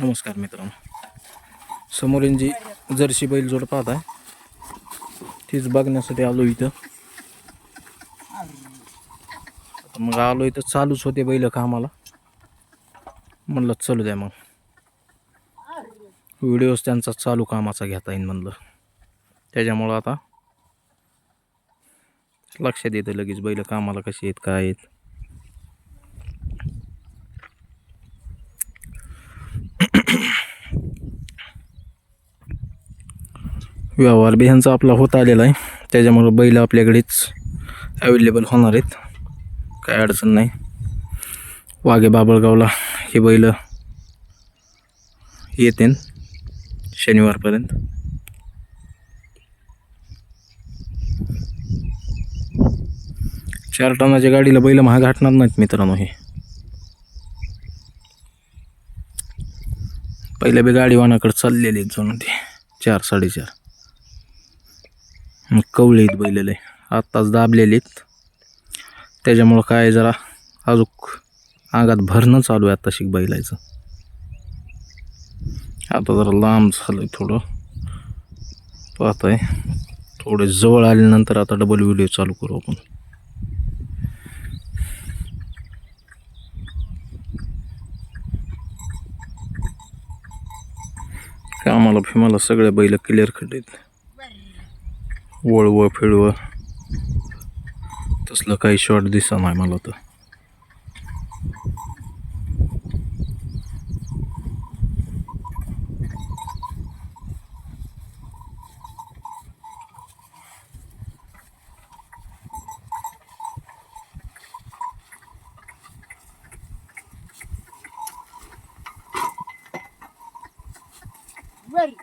नमस्कार मित्रांनो. समोरील जी जर्सी बैल जोड पाहत आहे तीच बघण्यासाठी आलो इथं. मग आलो इथं चालूच होते बैल कामाला. म्हणलं चलू द्या मग. व्हिडिओज त्यांचा चालू कामाचा घेता येईल म्हणलं. त्याच्यामुळं आता लक्षात येतं लगेच बैल कामाला कशी आहेत काय आहेत. व्यवहार बी ह्यांचा आपला होत आलेला आहे. त्याच्यामुळं बैल आपल्याकडेच अवेलेबल होणार आहेत. काय अडचण नाही. वाघे बाबळगावला हे बैल येते शनिवारपर्यंत. चार टनाच्या गाडीला बैल महाग हटणार नाहीत मित्रांनो हे. पहिल्या बी गाडीवानाकडे चाललेली आहेत जणू ते. चार साडेचार. कवळे आहेत बैलेले आत्ताच दाबलेले आहेत. त्याच्यामुळं काय जरा अजूक अंगात भरणं चालू आहे आत्ता शिक बैलायचं आता जरा लांब झालं थोडं. पाहताय. थोडे जवळ आल्यानंतर आता डबल व्हिडिओ चालू करू आपण. कामाला फिमाला सगळे बैल क्लिअर आहेत. वळवं फिळवं तसलं काही शॉट दिसा नाही मला तर Ready.